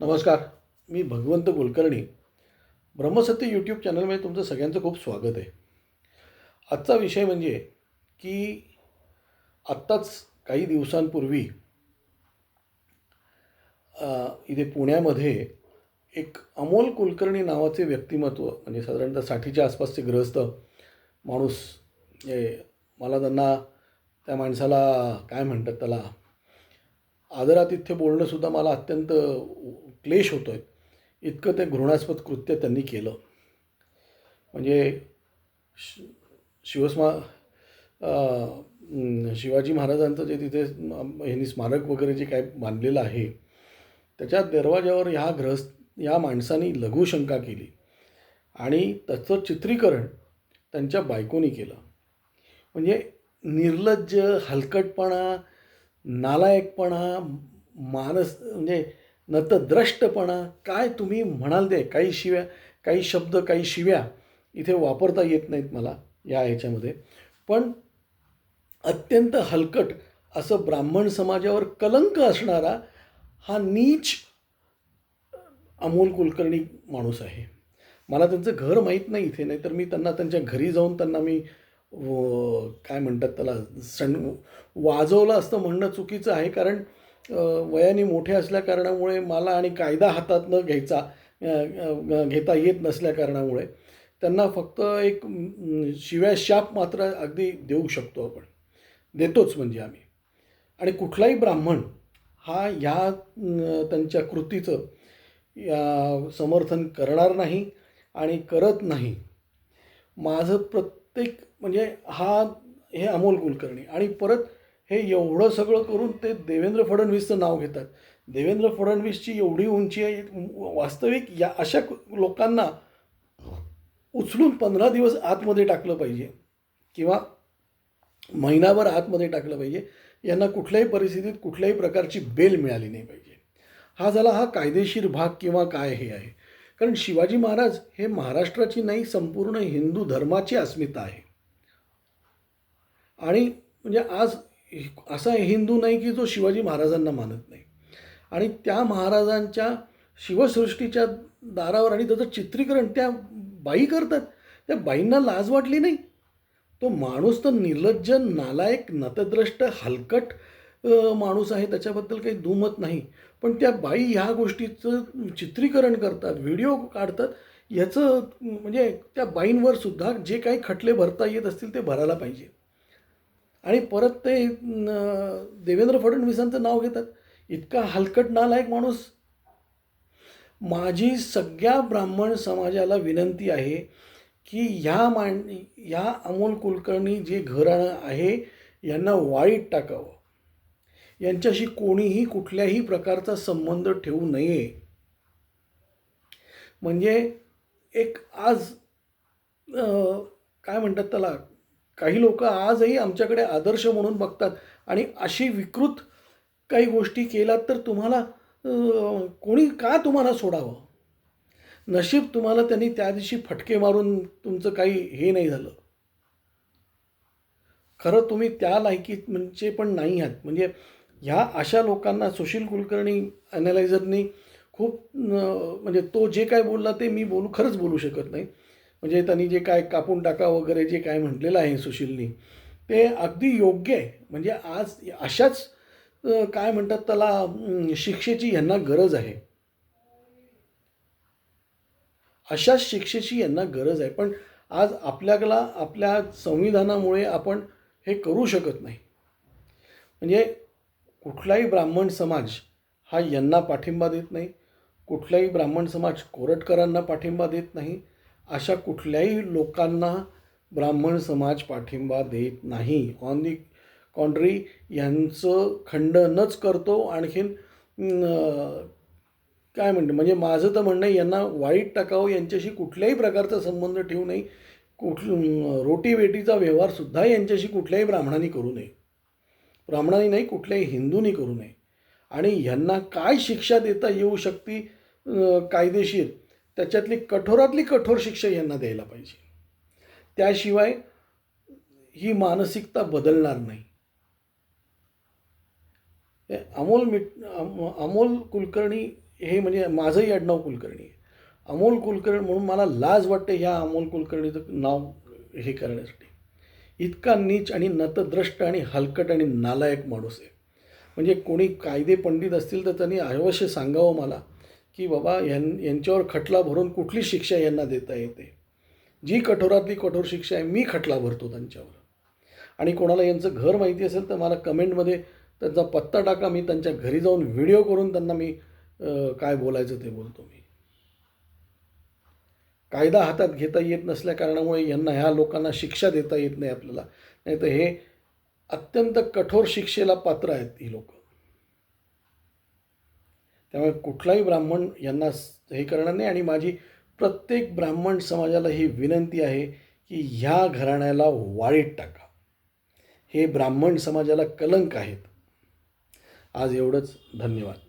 नमस्कार मी भगवंत कुलकर्णी. ब्रह्मसत्य यूट्यूब चॅनलमध्ये तुमचं सगळ्यांचं खूप स्वागत आहे. आजचा विषय म्हणजे की आत्ताच काही दिवसांपूर्वी इथे पुण्यामध्ये एक अमोल कुलकर्णी नावाचे व्यक्तिमत्व म्हणजे साधारणतः साठीच्या आसपासचे ग्रहस्थ माणूस हे मला त्यांना त्या माणसाला काय म्हणतात त्याला आदरातिथ्य बोलणंसुद्धा मला अत्यंत क्लेश होतो आहे इतकं ते घृणास्पद कृत्य त्यांनी केलं. म्हणजे श शिवस्मा शिवाजी महाराजांचं जे तिथे ह्यांनी स्मारक वगैरे जे काय बांधलेलं आहे त्याच्या दरवाज्यावर ह्या ग्रहस्थ या माणसानी लघुशंका केली. आणि त्याचं चित्रीकरण त्यांच्या बायकोनी केलं. म्हणजे निर्लज्ज हलकटपणा नालायकपणा मानस म्हणजे नतद्रष्टपणा काय तुम्ही म्हणाल ते काही शिव्या काही शब्द काही शिव्या इथे वापरता येत नाहीत मला या ह्याच्यामध्ये. पण अत्यंत हलकट असं ब्राह्मण समाजावर कलंक असणारा हा नीच अमोल कुलकर्णी माणूस आहे. मला त्यांचं घर माहीत नाही इथे नाही तर मी त्यांना त्यांच्या घरी जाऊन त्यांना मी व- काय म्हणतात त्याला सण वाजवलं असतं म्हणणं चुकीचं आहे. कारण वयाने मोठे असल्या कारणामुळे मला आणि कायदा हातात न घ्यायचा घेता येत नसल्या कारणामुळे त्यांना फक्त एक शिव्या शाप मात्र अगदी देऊ शकतो आपण. देतोच म्हणजे आम्ही. आणि कुठलाही ब्राह्मण हा ह्या त्यांच्या कृतीचं या समर्थन करणार नाही आणि करत नाही. माझं प्रत्येक म्हणजे हा हे अमोल कुलकर्णी. आणि परत हे एवढं सगळं करून ते देवेंद्र फडणवीसचं नाव घेतात. देवेंद्र फडणवीसची एवढी उंची आहे वास्तविक या अशा लोकांना उचलून पंधरा दिवस आतमध्ये टाकलं पाहिजे किंवा महिनाभर आतमध्ये टाकलं पाहिजे यांना कुठल्याही परिस्थितीत कुठल्याही प्रकारची बेल मिळाली नाही पाहिजे. हा झाला हा कायदेशीर भाग किंवा काय हे आहे. कारण शिवाजी महाराज हे महाराष्ट्राची नाही संपूर्ण हिंदू धर्माची अस्मिता आहे. आणि म्हणजे आज असा हिंदू नाही की जो शिवाजी महाराजांना मानत नाही. आणि त्या महाराजांच्या शिवसृष्टीच्या दारावर आणि त्याचं चित्रीकरण त्या बाई करतात. त्या बाईंना लाज वाटली नाही. तो माणूस तर निर्लज्ज नालायक नतद्रष्ट हलकट माणूस आहे त्याच्याबद्दल काही दुमत नाही. पण त्या बाई ह्या गोष्टीचं चित्रीकरण करतात व्हिडिओ काढतात याचं म्हणजे त्या बाईंवर सुद्धा जे काही खटले भरता येत असतील ते भरायला पाहिजे. आणि परत ते देवेंद्र फडणवीसांचं नाव घेतात. इतका हलकट नालायक माणूस. माझी सगळ्या ब्राह्मण समाजाला विनंती आहे की ह्या मान ह्या अमोल कुलकर्णी जे घराणं आहे यांना वाईट टाकावं. यांच्याशी कोणीही कुठल्याही प्रकारचा संबंध ठेवू नये. म्हणजे एक आज काय म्हणतात त्याला? काही लोक आजही आमच्याकडे आदर्श म्हणून बघतात आणि अशी विकृत काही गोष्टी केलात तर तुम्हाला कोणी का तुम्हाला सोडावं? नशीब तुम्हाला त्यांनी त्या दिवशी फटके मारून तुमचं काही हे नाही झालं. खरं तुम्ही त्या लायकीत म्हणजे पण नाही आहात. म्हणजे ह्या अशा लोकांना सुशील कुलकर्णी ॲनालायझरनी खूप म्हणजे तो जे काय बोलला ते मी बोलू खरंच बोलू शकत नाही. म्हणजे त्यांनी जे काय कापून टाका वगैरे जे काय म्हटलेलं आहे सुशीलनी ते अगदी योग्य आहे. म्हणजे आज अशाच काय म्हणतात त्याला शिक्षेची यांना गरज आहे. अशाच शिक्षेची यांना गरज आहे. पण आज आपल्याला आपल्या संविधानामुळे आपण हे करू शकत नाही. म्हणजे कुठलाही ब्राह्मण समाज हा यांना पाठिंबा देत नाही. कुठलाही ब्राह्मण समाज कोरटकरांना पाठिंबा देत नाही. अशा कुठल्याही लोकांना ब्राह्मण समाज पाठिंबा देत नाही. ऑन दी कॉन्ट्री यांचं खंडनच करतो. आणखीन काय म्हणते म्हणजे माझं तर म्हणणं आहे यांना वाईट टाकावं यांच्याशी कुठल्याही प्रकारचा संबंध ठेवू नये. कुठ रोटी बेटीचा व्यवहारसुद्धा यांच्याशी कुठल्याही ब्राह्मणांनी करू नये. ब्राह्मणाने नाही कुठल्याही हिंदूनी करू नये. आणि ह्यांना काय शिक्षा देता येऊ शकते कायदेशीर त्याच्यातली कठोरातली कठोर शिक्षा यांना द्यायला पाहिजे. त्याशिवाय ही मानसिकता बदलणार नाही. अमोल मिट अमोल कुलकर्णी हे म्हणजे माझंही आडनाव कुलकर्णी आहे. अमोल कुलकर्णी म्हणून मला लाज वाटते ह्या अमोल कुलकर्णीचं नाव हे करण्यासाठी. इतका नीच आणि नतद्रष्ट आणि हलकट आणि नालायक माणूस आहे. म्हणजे कोणी कायदे पंडित असतील तर त्यांनी अवश्य सांगावं मला की बाबा यां यांच्यावर खटला भरून कुठली शिक्षा यांना देता येते? जी कठोरातली कठोर शिक्षा आहे मी खटला भरतो त्यांच्यावर. आणि कोणाला यांचं घर माहिती असेल तर मला कमेंटमध्ये त्यांचा पत्ता टाका मी त्यांच्या घरी जाऊन व्हिडिओ करून त्यांना मी काय बोलायचं ते बोलतो मी. कायदा हातात घेता येत नसल्या कारणामुळे यांना ह्या लोकांना शिक्षा देता येत नाही आपल्याला. नाही तर हे अत्यंत कठोर शिक्षेला पात्र आहेत ही लोक. त्यामुळे कुठलाही ब्राह्मण यांना हे करणार नाही. आणि माझी प्रत्येक ब्राह्मण समाजाला ही विनंती आहे की ह्या घराण्याला वाळीत टाका. हे ब्राह्मण समाजाला कलंक आहेत. आज एवढंच. धन्यवाद.